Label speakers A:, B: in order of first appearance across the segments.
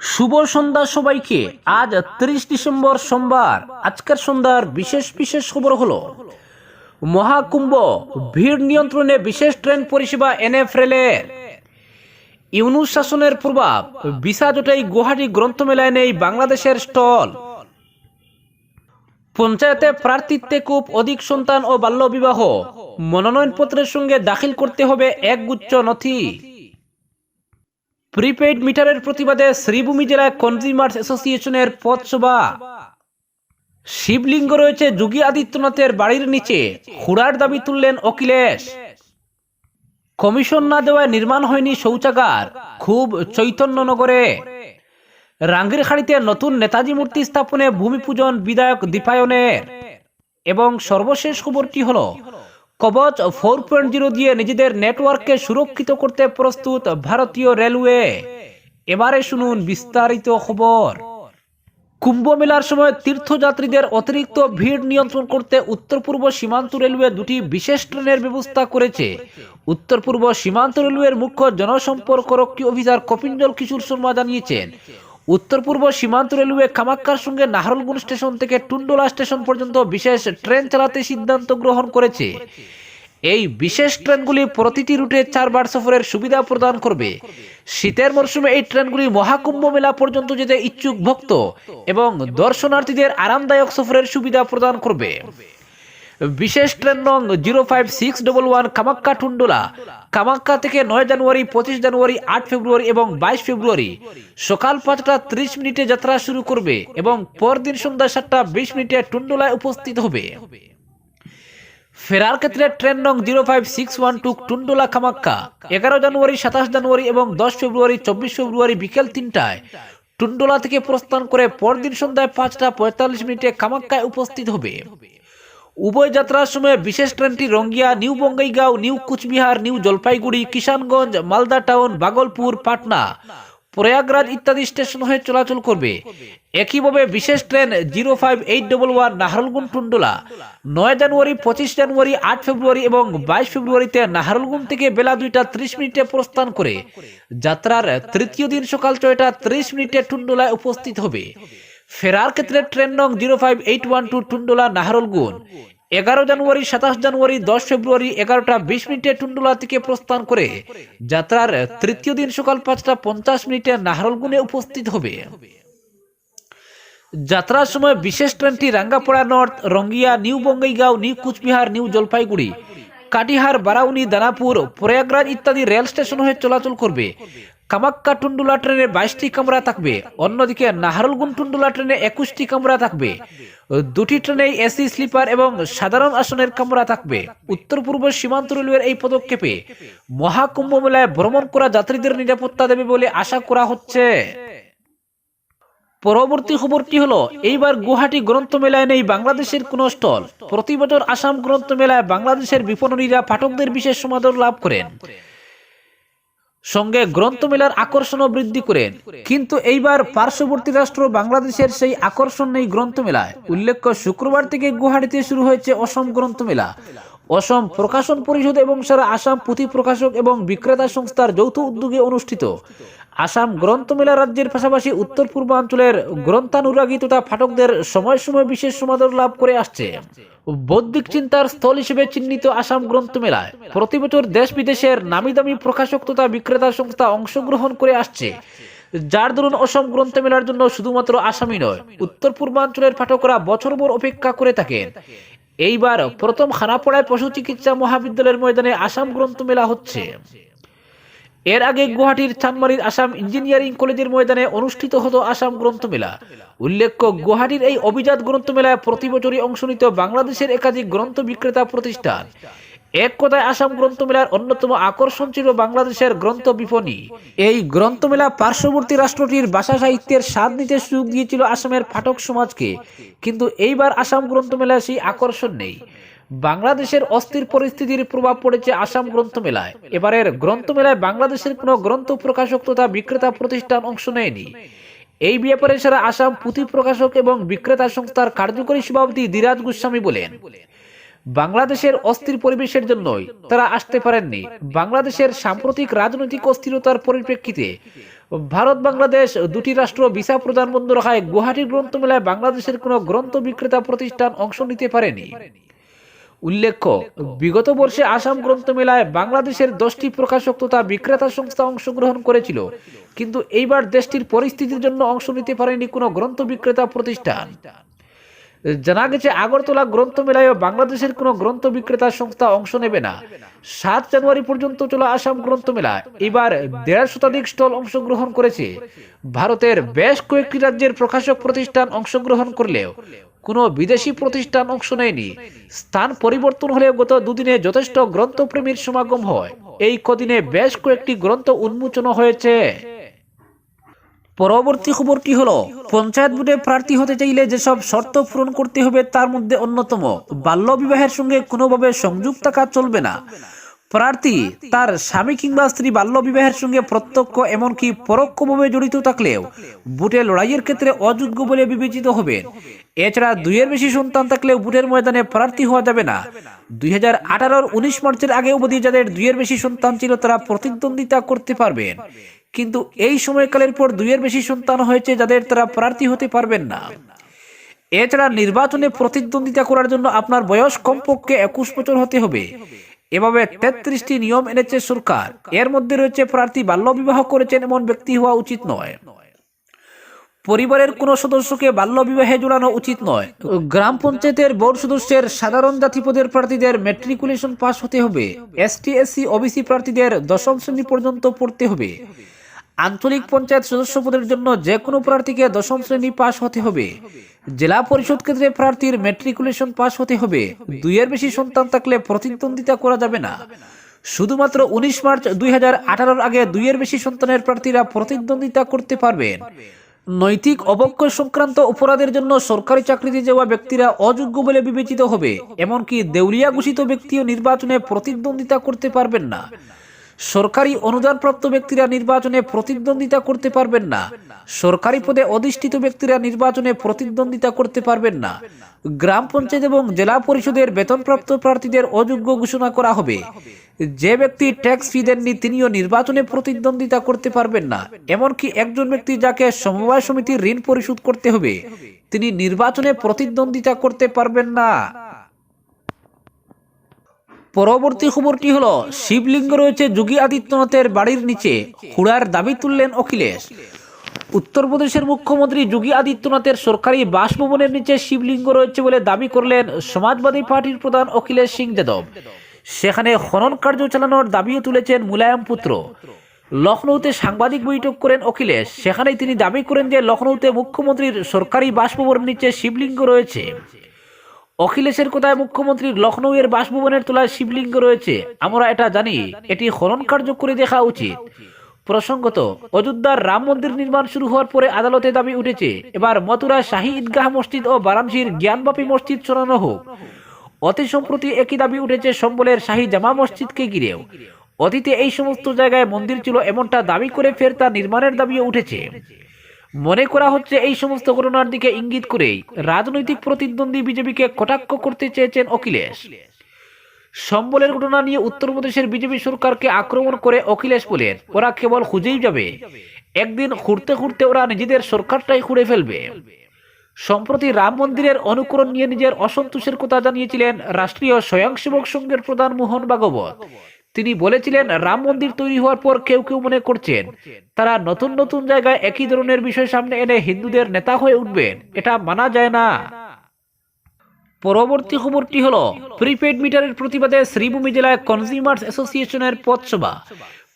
A: শুভ সন্ধ্যা সবাইকে। আজ তিরিশ ডিসেম্বর সোমবার। আজকের সন্ধ্যার বিশেষ বিশেষ খবর হলো, মহাকুম্ভ ভিড় নিয়ন্ত্রণে বিশেষ ট্রেন পরিষেবা এনএফ রেলের ইউনুস শাসনের প্রভাব, ভিসা জোটাই গুয়াহাটি গ্রন্থমেলায় নেই বাংলাদেশের স্টল। পঞ্চায়েতে প্রার্থিত্বে খুব অধিক সন্তান ও বাল্যবিবাহ। মনোনয়নপত্রের সঙ্গে দাখিল করতে হবে একগুচ্ছ নথি। প্রিপেইড মিটারের প্রতিবাদে শ্রীভূমি জেলায় কনজিউমার্স অ্যাসোসিয়েশনের পথসভা। শিবলিঙ্গ রয়েছে যোগী আদিত্যনাথের বাড়ির নিচে, হুড়ার দাবি তুললেন অখিলেশ। কমিশন না দেওয়ায় নির্মাণ হয়নি শৌচাগার, খুব চৈতন্যনগরে রাঙ্গিরখাড়িতে নতুন নেতাজি মূর্তি স্থাপনে ভূমি পূজন বিধায়ক দীপায়নের। এবং সর্বশেষ খবরটি হলো কবচ ফোর পয়েন্ট জিরো দিয়ে নিজেদের নেটওয়ার্ককে সুরক্ষিত করতে প্রস্তুত ভারতীয় রেলওয়ে। এবারে শুনুন বিস্তারিত খবর। কুম্ভ মেলার সময় তীর্থযাত্রীদের অতিরিক্ত ভিড় নিয়ন্ত্রণ করতে উত্তর পূর্ব সীমান্ত রেলওয়ে দুটি বিশেষ ট্রেনের ব্যবস্থা করেছে। উত্তর পূর্ব সীমান্ত রেলওয়ের মুখ্য জনসম্পর্ক রক্ষী অফিসার কপিঞ্জল কিশোর শর্মা জানিয়েছেন উত্তর পূর্ব সীমান্ত রেলওয়ে কামাক্কার সঙ্গে নাহরলগুন স্টেশন থেকে টুন্ডোলা স্টেশন পর্যন্ত বিশেষ ট্রেন চালাতে সিদ্ধান্ত গ্রহণ করেছে। এই বিশেষ ট্রেনগুলি প্রতিটি রুটে চারবার সফরের সুবিধা প্রদান করবে। শীতের মরশুমে এই ট্রেনগুলি মহাকুম্ভ মেলা পর্যন্ত যেতে ইচ্ছুক ভক্ত এবং দর্শনার্থীদের আরামদায়ক সফরের সুবিধা প্রদান করবে। বিশেষ ট্রেন নং zero five six double one Kamakhya Tundla. Kamakhya থেকে নয় জানুয়ারি, পঁচিশ জানুয়ারি, আট ফেব্রুয়ারি এবং বাইশ ফেব্রুয়ারি। সকাল পাঁচটা ত্রিশ মিনিটে যাত্রা শুরু করবে এবং পরদিন সন্ধ্যা সাতটা বিশ মিনিটে টুন্ডোলায় উপস্থিত হবে। ফেরার ক্ষেত্রে ট্রেন নং zero five six one two Tundla Kamakhya. এগারো জানুয়ারি, সাতাশ জানুয়ারি এবং দশ ফেব্রুয়ারি, চব্বিশ ফেব্রুয়ারি বিকেল তিনটায় টুন্ডোলা থেকে প্রস্থান করে পরদিন সন্ধ্যায় পাঁচটা পঁয়তাল্লিশ মিনিটে কামাক্কায় উপস্থিত হবে। উভয় যাত্রার সময় বিশেষ ট্রেনটি Rangiya, new Bongaigaon, new Coochbehar, new Jalpaiguri, Kishanganj, Malda town, Bhagalpur, Patna. Prayagraj ইত্যাদি স্টেশন হয়ে চলাচল করবে। একইভাবে বিশেষ train zero five eight double one Naharlagun Tundla. নয় জানুয়ারি, পঁচিশ জানুয়ারি, আট ফেব্রুয়ারি এবং বাইশ ফেব্রুয়ারিতে নাহারলগুন থেকে বেলা দুইটা ত্রিশ মিনিটে প্রস্থান করে। যাত্রার তৃতীয় দিন সকাল ছয়টা ত্রিশ মিনিটে টুন্ডোলায় উপস্থিত হবে। ফেরার ক্ষেত্রে ট্রেন নং zero five eight one two Tundla Naharlagun এগারো জানুয়ারি, সাতাশ জানুয়ারি, দশ ফেব্রুয়ারি, এগারোটা বিশ মিনিটে টুন্ডোলা থেকে প্রস্থান করে যাত্রার তৃতীয় দিন সকাল পাঁচটা পঞ্চাশ মিনিটে নাহারলগুনে উপস্থিত হবে। যাত্রার সময় বিশেষ ট্রেনটি Rangapara north, Rangiya, new Bongaigaon, new Coochbehar, new Jalpaiguri, Katihar, Barauni, Danapur, Prayagraj ইত্যাদি রেল স্টেশন হয়ে চলাচল করবে। কামাক্কা টুন্ডুলা ট্রেনে বাইশটি কামরা থাকবে, অন্যদিকে নাহারলগুন টুন্ডুলা ট্রেনে একুশটি কামরা থাকবে। দুটি ট্রেনে এসি, স্লিপার এবং সাধারণ আসনের কামরা থাকবে। উত্তর পূর্ব সীমান্ত রেলওয়ের এই পদক্ষেপে মহাকুম্ভ মেলায় ভ্রমণ করা যাত্রীদের নিরাপত্তা দেবে বলে আশা করা হচ্ছে। পরবর্তী খবরটি হলো, এইবার গুয়াহাটি গ্রন্থ মেলায় নেই বাংলাদেশের কোন স্টল। প্রতি বছর আসাম গ্রন্থ মেলায় বাংলাদেশের বিপণনীরা পাঠকদের বিশেষ সমাদর লাভ করেন। সঙ্গে গ্রন্থমেলার আকর্ষণও বৃদ্ধি করেন কিন্তু এইবার পার্শ্ববর্তী রাষ্ট্র বাংলাদেশের সেই আকর্ষণ নেই গ্রন্থমেলায়। উল্লেখ্য, শুক্রবার থেকে গুয়াহাটিতে শুরু হয়েছে অসম গ্রন্থমেলা। অসম প্রকাশন পরিষদ এবং সারা আসাম পুঁথি প্রকাশক এবং বিক্রেতা সংস্থার যৌথ উদ্যোগে অনুষ্ঠিত। আসাম গ্রন্থমেলা রাজ্যের পাশাপাশি উত্তর পূর্বাঞ্চলের গ্রন্থানুরাগী তথা পাঠকদের সময় সময় বিশেষ সমাদর লাভ করে আসছে। বৌদ্ধিক চিন্তার স্থল হিসেবে চিহ্নিত আসাম গ্রন্থমেলায় প্রতি বছর দেশ বিদেশের নামি দামি প্রকাশক তথা বিক্রেতা সংস্থা অংশগ্রহণ করে আসছে। যার দরুন অসম গ্রন্থমেলার জন্য শুধুমাত্র আসামি নয়, উত্তর পূর্বাঞ্চলের পাঠকরা বছরভর অপেক্ষা করে থাকেন। এইবার প্রথম খানাপড়ায় পশু চিকিৎসা মহাবিদ্যালয়ের ময়দানে আসাম গ্রন্থ মেলা হচ্ছে। এর আগে গুয়াহাটির চানমারির আসাম ইঞ্জিনিয়ারিং কলেজের ময়দানে অনুষ্ঠিত হতো আসাম গ্রন্থমেলা উল্লেখ্য, গুয়াহাটির এই অভিজাত গ্রন্থমেলায় প্রতি বছরই অংশ নিত বাংলাদেশের একাধিক গ্রন্থ বিক্রেতা প্রতিষ্ঠান। এক কথায় আসাম গ্রন্থমেলার অন্যতম আকর্ষণ ছিল বাংলাদেশের গ্রন্থ বিপণী। এই গ্রন্থমেলা পার্শ্ববর্তী রাষ্ট্রটির ভাষা সাহিত্যের স্বাদ নিতে সুযোগ দিয়েছিল আসামের পাঠক সমাজকে। কিন্তু এইবার আসাম গ্রন্থমেলায় সেই আকর্ষণ নেই। বাংলাদেশের অস্থির পরিস্থিতির প্রভাব পড়েছে আসাম গ্রন্থমেলায়। এবারের গ্রন্থমেলায় বাংলাদেশের কোনো গ্রন্থ প্রকাশক তথা বিক্রেতা প্রতিষ্ঠান অংশ নেয়নি। এই ব্যাপারে সারা আসাম পুঁথি প্রকাশক এবং বিক্রেতা সংস্থার কার্যকরী সভাপতি দিরাজ গোস্বামী বলেন বাংলাদেশের অস্থির পরিবেশের জন্যই তারা আসতে পারেননি। বাংলাদেশের সাম্প্রতিক রাজনৈতিক অস্থিরতার পরিপ্রেক্ষিতে ভারত, বাংলাদেশ দুটি রাষ্ট্র ভিসা প্রদান বন্ধ রাখায় গুয়াহাটি গ্রন্থমেলায় বাংলাদেশের কোনো গ্রন্থ বিক্রেতা প্রতিষ্ঠান অংশ নিতে পারেনি। উল্লেখ্য, বিগত বর্ষে আসাম গ্রন্থমেলায় বাংলাদেশের দশটি প্রকাশক তথা বিক্রেতা সংস্থা অংশগ্রহণ করেছিল, কিন্তু এইবার দেশটির পরিস্থিতির জন্য অংশ নিতে পারেনি কোনো গ্রন্থ বিক্রেতা প্রতিষ্ঠান। জানা গেছে, আগরতলা গ্রন্থমেলায় বাংলাদেশের কোনো গ্রন্থ বিক্রেতা সংস্থা অংশ নেবে না। সাত জানুয়ারি পর্যন্ত চলা আসাম গ্রন্থমেলা এবার দেড় শতাধিক স্টল অংশগ্রহণ করেছে। ভারতের বেশ কয়েকটি রাজ্যের প্রকাশক প্রতিষ্ঠান অংশগ্রহণ করলেও কোনো বিদেশি প্রতিষ্ঠান অংশ নেয়নি। স্থান পরিবর্তন হলেও গত দুদিনে যথেষ্ট গ্রন্থপ্রেমীর সমাগম হয়। এই কদিনে বেশ কয়েকটি গ্রন্থ উন্মোচন হয়েছে। পরবর্তী খবরটি হলো? পঞ্চায়েত ভোটে প্রার্থী হতে চাইলে যেসব শর্ত পূরণ করতে হবে তার মধ্যে অন্যতম। বাল্য বিবাহের সঙ্গে কোনোভাবে সংযোগ থাকা চলবে না। প্রার্থী তার স্বামী কিংবা স্ত্রী বাল্য বিবাহের সঙ্গে প্রত্যক্ষ এমনকি পরোক্ষভাবে জড়িত থাকলেও বুটে লড়াইয়ের ক্ষেত্রে অযোগ্য বলে বিবেচিত হবেন এছাড়া দুইয়ের বেশি সন্তান থাকলেও বুটের ময়দানে প্রার্থী হওয়া যাবে না। দুই হাজার আঠারোর উনিশ মার্চের আগে অবধি যাদের দুইয়ের বেশি সন্তান ছিল তারা প্রতিদ্বন্দ্বিতা করতে পারবেন। কিন্তু এই সময়কালের পর দুইয়ের বেশি সন্তান হয়েছে যাদের তারা প্রার্থী হতে পারবেন না। এছাড়া নির্বাচনে প্রতিদ্বন্দ্বিতা করার জন্য আপনার বয়স কমপক্ষে একুশ বছর হতে হবে। এভাবে তেত্রিশটি নিয়ম এনেছে সরকার। এর মধ্যে রয়েছে প্রার্থী বাল্যবিবাহ করেছেন এমন ব্যক্তি হওয়া উচিত নয়। পরিবারের কোনো সদস্যকে বাল্যবিবাহে জোড়ানো উচিত নয়। গ্রাম পঞ্চায়েতের বোর্ড সদস্যের সাধারণ জাতিপদের প্রার্থীদের ম্যাট্রিকুলেশন পাস হতে হবে। এসটি এসসি ওবিসি প্রার্থীদের দশম শ্রেণি পর্যন্ত পড়তে হবে। আঞ্চলিক পঞ্চায়েত সদস্য পদের জন্য যে কোনো প্রার্থীকে দশম শ্রেণি পাস হতে হবে। জেলা পরিষদ ক্ষেত্রে প্রার্থীর ম্যাট্রিকুলেশন পাস হতে হবে। দুইয়ের বেশি সন্তান থাকলে প্রতিদ্বন্দ্বিতা করা যাবে না। শুধুমাত্র উনিশ মার্চ দুই হাজার আগে দুইয়ের বেশি সন্তানের প্রার্থীরা প্রতিদ্বন্দ্বিতা করতে পারবেন। নৈতিক অবক্ষয় সংক্রান্ত অপরাধের জন্য সরকারি চাকরিতে যাওয়া ব্যক্তিরা অযোগ্য বলে বিবেচিত হবে। এমনকি দেউলিয়া ঘোষিত ব্যক্তিও নির্বাচনে প্রতিদ্বন্দ্বিতা করতে পারবেন না। সরকারি অনুদানপ্রাপ্ত ব্যক্তিরা নির্বাচনে প্রতিদ্বন্দ্বিতা করতে পারবেন না। সরকারি পদে অধিষ্ঠিত ব্যক্তিরা নির্বাচনে প্রতিদ্বন্দ্বিতা করতে পারবেন না। গ্রাম পঞ্চায়েত এবং জেলা পরিষদের বেতনপ্রাপ্ত প্রার্থীদের অযোগ্য ঘোষণা করা হবে। যে ব্যক্তি ট্যাক্স ফি দেননি, তিনিও নির্বাচনে প্রতিদ্বন্দ্বিতা করতে পারবেন না। এমনকি একজন ব্যক্তি যাকে সমবায় সমিতির ঋণ পরিশোধ করতে হবে, তিনি নির্বাচনে প্রতিদ্বন্দ্বিতা করতে পারবেন না। পরবর্তী খবরটি হলো, শিবলিঙ্গ রয়েছে যোগী আদিত্যনাথের বাড়ির নিচে হুড়ার দাবি তুললেন অখিলেশ। উত্তরপ্রদেশের মুখ্যমন্ত্রী যোগী আদিত্যনাথের সরকারি বাসভবনের নিচে শিবলিঙ্গ রয়েছে বলে দাবি করলেন সমাজবাদী পার্টির প্রধান অখিলেশ সিং যাদব। সেখানে খনন কার্য চালানোর দাবিও তুলেছেন মুলায়ম পুত্র। লখনৌতে সাংবাদিক বৈঠক করেন অখিলেশ। সেখানেই তিনি দাবি করেন যে লখনৌতে মুখ্যমন্ত্রীর সরকারি বাসভবনের নিচে শিবলিঙ্গ রয়েছে। অখিলেশের কথায় মুখ্যমন্ত্রীর লখনৌয়ের বাসভবনের তোলায় শিবলিঙ্গ রয়েছে? আমরা এটা জানি। এটি খনন কার্য করে দেখা উচিত। প্রসঙ্গত, অযোধ্যার রাম মন্দির নির্মাণ শুরু হওয়ার পরে আদালতে দাবি উঠেছে, এবার মথুরা শাহী ঈদগাহ মসজিদ ও বারাণসীর জ্ঞানবাপী মসজিদ সরানো হোক। অতি সম্প্রতি একই দাবি উঠেছে সম্বলের শাহী জামা মসজিদকে ঘিরেও। অতীতে এই সমস্ত জায়গায় মন্দির ছিল এমনটা দাবি করে ফের তা নির্মাণের দাবিও উঠেছে। মনে করা হচ্ছে এই সমস্ত ঘটনার দিকে ইঙ্গিত করেই রাজনৈতিক প্রতিদ্বন্দ্বী বিজেপিকে কটাক্ষ করতে চেয়েছেন অখিলেশ। সম্বলের ঘটনা নিয়ে উত্তরপ্রদেশের বিজেপি সরকারকে আক্রমণ করে অখিলেশ বলেন, ওরা কেবল খুঁজেই যাবে। একদিন খুঁড়তে খুঁড়তে ওরা নিজেদের সরকারটাই খুঁড়ে ফেলবে। সম্প্রতি রাম মন্দিরের অনুকরণ নিয়ে নিজের অসন্তোষের কথা জানিয়েছিলেন রাষ্ট্রীয় স্বয়ংসেবক সংঘের প্রধান মোহন ভাগবত। তিনি বলেছিলেন, রাম মন্দির তৈরি হওয়ার পর কেউ কেউ মনে করছেন, তারা নতুন নতুন জায়গায় একই ধরনের বিষয় সামনে এনে হিন্দুদের নেতা হয়ে উঠবেন, এটা মানা যায় না। পরবর্তী খবরটি হল প্রিপেড মিটারের প্রতিবাদে শ্রীভূমি জেলায় কনজিউমার্স অ্যাসোসিয়েশনের পথসভা।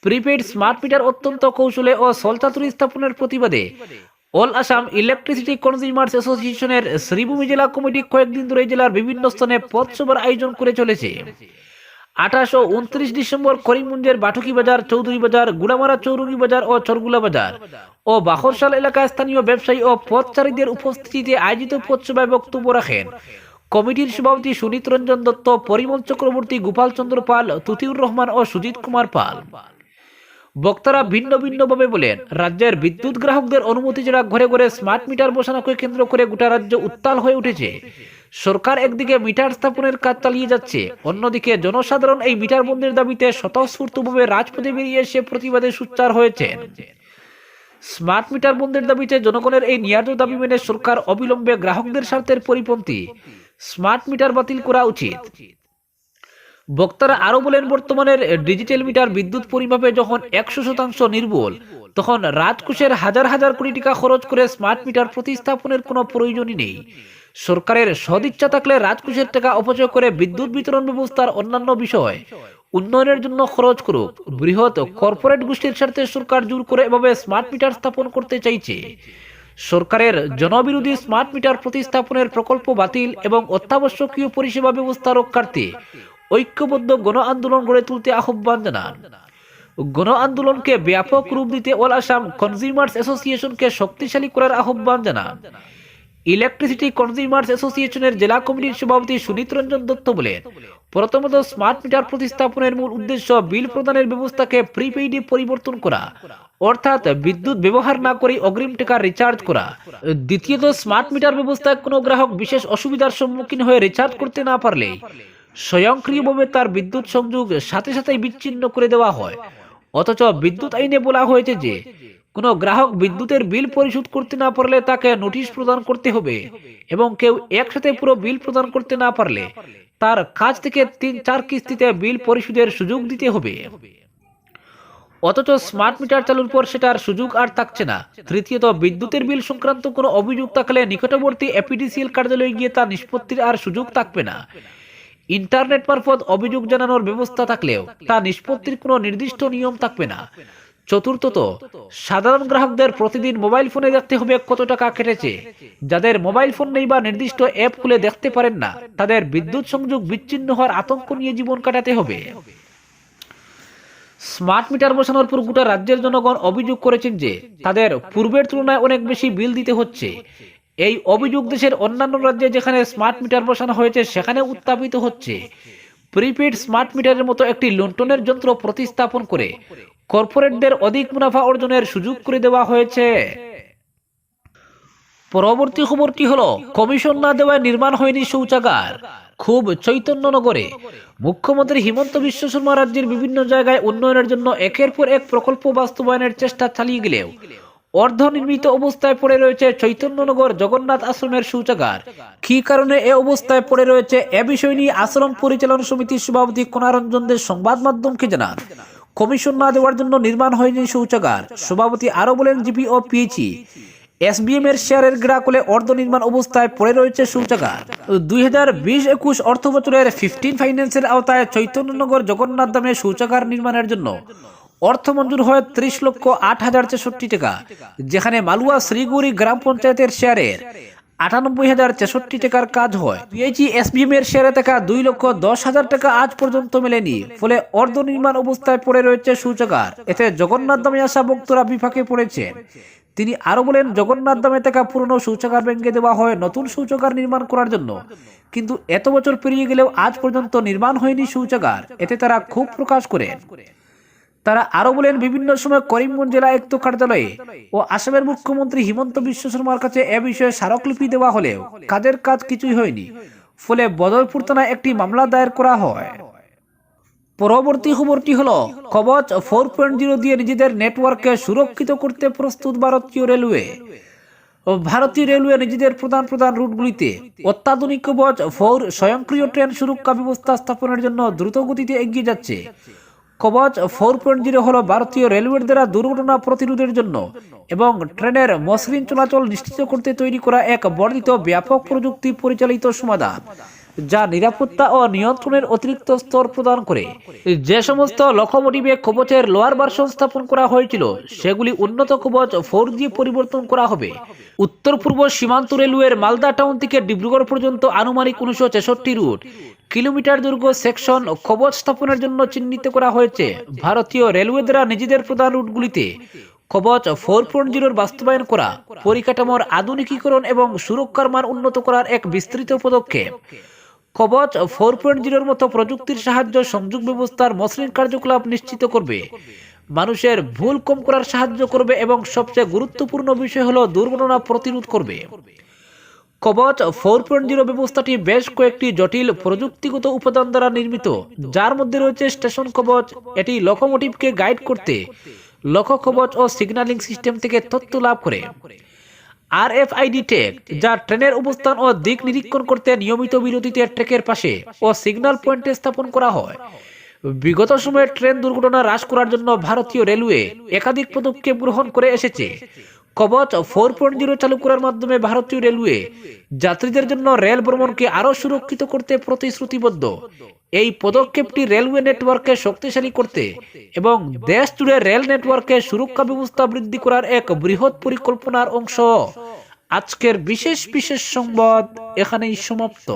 A: প্রিপেড স্মার্ট মিটার অত্যন্ত কৌশলে ও সলচাতুরি স্থাপনের প্রতিবাদে অল আসাম ইলেকট্রিসিটি কনজিউমার্স অ্যাসোসিয়েশনের শ্রীভূমি জেলা কমিটি কয়েকদিন ধরে জেলার বিভিন্ন স্থানে পথসভার আয়োজন করে চলেছে। আঠাশ উনত্রিশ ডিসেম্বর করিমগঞ্জের বাটুকি বাজার, চৌধুরী বাজার, গুড়ামারা চৌরুগি বাজার ও চরগুলা বাজার। ও বাখরশাল এলাকায় স্থানীয় ব্যবসায়ী ও পথচারীদের উপস্থিতিতে আয়োজিত পথসভায় বক্তব্য রাখেন। কমিটির সভাপতি সুনীত রঞ্জন দত্ত, পরিমল চক্রবর্তী, গোপাল চন্দ্র পাল, তুতিউর রহমান ও সুজিত কুমার পাল। বক্তারা ভিন্ন ভিন্নভাবে বলেন, রাজ্যের বিদ্যুৎ গ্রাহকদের অনুমতি ছাড়া ঘরে ঘরে স্মার্ট মিটার বসানোকে কেন্দ্র করে গোটা রাজ্য উত্তাল হয়ে উঠেছে। সরকার একদিকে মিটার স্থাপনের কাজ চালিয়ে যাচ্ছে, অন্যদিকে জনসাধারণ এই মিটার বন্ধের দাবিতে স্বতঃস্ফূর্তভাবে রাজপথে বেরিয়ে এসে প্রতিবাদে সোচ্চার হয়েছেন। স্মার্ট মিটার বন্ধের দাবিতে জনগণের এই ন্যায্য দাবি মেনে সরকার অবিলম্বে গ্রাহকদের স্বার্থের পরিপন্থী স্মার্ট মিটার বাতিল করা উচিত। বক্তারা আরও বলেন, বর্তমানের ডিজিটাল মিটার বিদ্যুৎ পরিমাপে যখন একশো শতাংশ নির্ভুল, তখন রাজকোষের হাজার হাজার কোটি টাকা খরচ করে স্মার্ট মিটার প্রতিস্থাপনের কোনো প্রয়োজনই নেই। সরকারের সদিচ্ছা থাকলে রাজকোষের টাকা অপচয় করে বিদ্যুৎ বিতরণ ব্যবস্থার অন্যান্য বিষয়। উন্নয়নের জন্য খরচ করুক। বৃহৎ কর্পোরেট গোষ্ঠীর স্বার্থে সরকার জোর করে এভাবে স্মার্ট মিটার স্থাপন করতে চাইছে। সরকারের জনবিরোধী স্মার্ট মিটার প্রতিস্থাপনের প্রকল্প বাতিল এবং অত্যাবশ্যকীয় পরিষেবা ব্যবস্থা রক্ষার্থে ঐক্যবদ্ধ গণ আন্দোলন গড়ে তুলতে আহ্বান জানান। গণ আন্দোলনকে ব্যাপক রূপ দিতে অল আসাম কনজিউমার্স অ্যাসোসিয়েশনকে শক্তিশালী করার আহ্বান জানান। ইলেকট্রিসিটি কনজিউমার্স অ্যাসোসিয়েশনের জেলা কমিটির সভাপতি সুনীত রঞ্জন দত্ত বলেন, প্রথমত স্মার্ট মিটার প্রতিস্থাপনের মূল উদ্দেশ্য বিল প্রদানের ব্যবস্থাকে প্রিপেইডে পরিবর্তন করা, অর্থাৎ বিদ্যুৎ ব্যবহার না করে অগ্রিম টাকা রিচার্জ করা। দ্বিতীয়ত স্মার্ট মিটার ব্যবস্থায় কোনো গ্রাহক বিশেষ অসুবিধার সম্মুখীন হয়ে রিচার্জ করতে না পারলে স্বয়ংক্রিয়ভাবে তার বিদ্যুৎ সংযোগ সাথে সাথেই বিচ্ছিন্ন করে দেওয়া হয়। অথচ বিদ্যুৎ আইনে বলা হয়েছে যে কোনো গ্রাহক বিদ্যুতের বিল পরিশোধ করতে না পারলে তাকে নোটিশ প্রদান করতে হবে এবং কেউ একসাথে পুরো বিল প্রদান করতে না পারলে তার কাছ থেকে তিন, চার কিস্তিতে বিল পরিশোধের সুযোগ দিতে হবে। অথচ স্মার্ট মিটার চালুর পর সেটার সুযোগ আর থাকছে না। তৃতীয়ত, বিদ্যুতের বিল সংক্রান্ত কোনো অভিযোগ থাকলে নিকটবর্তী এপিডিসিএল কার্যালয়ে গিয়ে তা নিষ্পত্তির আর সুযোগ থাকবে না। ইন্টারনেট মারফত অভিযোগ জানানোর ব্যবস্থা থাকলেও তা নিষ্পত্তির কোনো নির্দিষ্ট নিয়ম থাকবে না। চতুর্থত, সাধারণ গ্রাহকদের প্রতিদিন মোবাইল ফোনে দেখতে হবে কত টাকা কেটেছে। যাদের মোবাইল ফোন নেই বা নির্দিষ্ট অ্যাপ খুলে দেখতে পারেন না, তাদের বিদ্যুৎ সংযোগ বিচ্ছিন্ন হওয়ার আতঙ্ক নিয়ে জীবন কাটাতে হবে। স্মার্ট মিটার বসানোর পর গোটা রাজ্যের জনগণ অভিযোগ করেছেন যে, তাদের পূর্বের তুলনায় অনেক বেশি বিল দিতে হচ্ছে। এই অভিযোগ দেশের অন্যান্য রাজ্যে যেখানে স্মার্ট মিটার বসানো হয়েছে, সেখানে উত্থাপিত হচ্ছে। প্রিপেড স্মার্ট মিটারের মতো একটি লুণ্ঠনের যন্ত্র প্রতিস্থাপন করে কর্পোরেটদের অধিক মুনাফা অর্জনের সুযোগ করে দেওয়া হয়েছে। পরবর্তী খবরটি হলো, কমিশন না দেওয়ায় নির্মাণ হয়নি শৌচাগার। খুব চৈতন্যনগরে মুখ্যমন্ত্রী হিমন্ত বিশ্ব শর্মা রাজ্যের বিভিন্ন জায়গায় উন্নয়নের জন্য একের পর এক প্রকল্প বাস্তবায়নের চেষ্টা চালিয়ে গেলেও অর্ধনির্মিত অবস্থায় পড়ে রয়েছে চৈতন্যনগর জগন্নাথ আশ্রমের শৌচাগার। কি কারণে এ অবস্থায় পড়ে রয়েছে এ বিষয় নিয়ে আশ্রম পরিচালনা সমিতির সভাপতি কোনারঞ্জন দে সংবাদ মাধ্যমকে জানান। কমিশন না দেওয়ার জন্য নির্মাণ হয়নি শৌচাগার। সভাপতি আরও বলেন, জিপি ও পিএইচি এসবিএম এর শেয়ারের গ্রাকলে অর্ধ নির্মাণ অবস্থায় পড়ে রয়েছে শৌচাগার। দুই হাজার বিশ একুশ অর্থ বছরের ফিফটিন ফাইন্যান্সের আওতায় চৈতন্যনগর জগন্নাথ ধামে শৌচাগার নির্মাণের জন্য অর্থ মঞ্জুর হয় ত্রিশ লক্ষ আট হাজার ছেষট্টি টাকা, যেখানে মালুয়া শ্রীগুড়ি গ্রাম পঞ্চায়েতের শেয়ারের। আটানব্বই হাজার ছেষট্টি টাকার কাজ হয়। পিএইচি এসবিএম এর শেয়ারে টাকা দুই লক্ষ দশ হাজার টাকা আজ পর্যন্ত মেলেনি, ফলে অর্ধ নির্মাণ অবস্থায় পড়ে রয়েছে শৌচাগার এতে জগন্নাথ দামে আসা ভক্তরা বিপাকে পড়েছেন। তিনি আরও বলেন, জগন্নাথ দামে টাকা পুরনো শৌচাগার ভেঙে দেওয়া হয় নতুন শৌচাগার নির্মাণ করার জন্য। কিন্তু এত বছর পেরিয়ে গেলেও আজ পর্যন্ত নির্মাণ হয়নি শৌচাগার এতে তারা ক্ষোভ প্রকাশ করেন। তারা আরও বলেন, বিভিন্ন সময় করিমগঞ্জ জেলা আয়ুক্ত কার্যালয়ে ও আসামের মুখ্যমন্ত্রী হিমন্ত বিশ্ব শর্মার কাছে এ বিষয়ে স্মারকলিপি দেওয়া হলেও কাজের কাজ কিছুই হয়নি। ফলে বদরপুর থানায় একটি মামলা দায়ের করা হয়। পরবর্তী খবরটি হল, কবচ ফোর পয়েন্ট জিরো দিয়ে নিজেদের নেটওয়ার্ককে সুরক্ষিত করতে প্রস্তুত ভারতীয় রেলওয়ে। ভারতীয় রেলওয়ে নিজেদের প্রধান প্রধান রুটগুলিতে অত্যাধুনিক কবচ, ফোর স্বয়ংক্রিয় ট্রেন সুরক্ষা ব্যবস্থা স্থাপনের জন্য দ্রুত গতিতে এগিয়ে যাচ্ছে। কবচ ফোর পয়েন্ট জিরো হল ভারতীয় রেলওয়ের দ্বারা দুর্ঘটনা প্রতিরোধের জন্য এবং ট্রেনের মসৃণ চলাচল নিশ্চিত করতে তৈরি করা এক বর্ধিত ব্যাপক প্রযুক্তি পরিচালিত সমাধান যা নিরাপত্তা ও নিয়ন্ত্রণের অতিরিক্ত স্তর প্রদান করে। যে সমস্ত লকোমোটিভে কবচের লোয়ার ভার্সন স্থাপন করা হয়েছিল, সেগুলি উন্নত কবচ ফোর জি পরিবর্তন করা হবে। উত্তর পূর্ব সীমান্ত রেলওয়ের মালদা টাউন থেকে ডিব্রুগড় পর্যন্ত আনুমানিক উনিশশো ছেষট্টি রুট। কিলোমিটার দীর্ঘ সেকশন কবচ স্থাপনের জন্য চিহ্নিত করা হয়েছে। ভারতীয় রেলওয়ে দ্বারা নিজেদের প্রধান রুটগুলিতে কবচ ফোর পয়েন্ট জিরোর বাস্তবায়ন করা, পরিকাঠামোর আধুনিকীকরণ এবং সুরক্ষার মান উন্নত করার এক বিস্তৃত পদক্ষেপ। কবচ ফোর পয়েন্ট জিরোর মতো প্রযুক্তির সাহায্য সংযোগ ব্যবস্থার মসৃণ কার্যকলাপ নিশ্চিত করবে। মানুষের ভুল কম করার সাহায্য করবে এবং সবচেয়ে গুরুত্বপূর্ণ বিষয় হলো দুর্ঘটনা প্রতিরোধ করবে। কবচ ফোর পয়েন্ট জিরো ব্যবস্থাটি বেশ কয়েকটি জটিল প্রযুক্তিগত উপাদান দ্বারা নির্মিত, যার মধ্যে রয়েছে স্টেশন কবচ, এটি লোকোমোটিভকে গাইড করতে, লক্ষ্য কবচ ও সিগন্যালিং সিস্টেম থেকে তথ্য লাভ করে। R F I D tech. যা ট্রেনের অবস্থান ও দিক নিরীক্ষণ করতে নিয়মিত বিরতিতে ট্রেকের পাশে ও সিগন্যাল পয়েন্টে স্থাপন করা হয়। বিগত সময়ে ট্রেন দুর্ঘটনা হ্রাস করার জন্য ভারতীয় রেলওয়ে একাধিক পদক্ষেপ গ্রহণ করে এসেছে। কবচ ফোর পয়েন্ট জিরো চালু করার মাধ্যমে ভারতীয় রেলওয়ে যাত্রীদের জন্য রেল ভ্রমণকে আরও সুরক্ষিত করতে প্রতিশ্রুতিবদ্ধ। এই পদক্ষেপটি রেলওয়ে নেটওয়ার্ককে শক্তিশালী করতে এবং দেশ জুড়ে রেল নেটওয়ার্কের সুরক্ষা ব্যবস্থা বৃদ্ধি করার এক বৃহৎ পরিকল্পনার অংশ। আজকের বিশেষ বিশেষ সংবাদ এখানেই সমাপ্ত।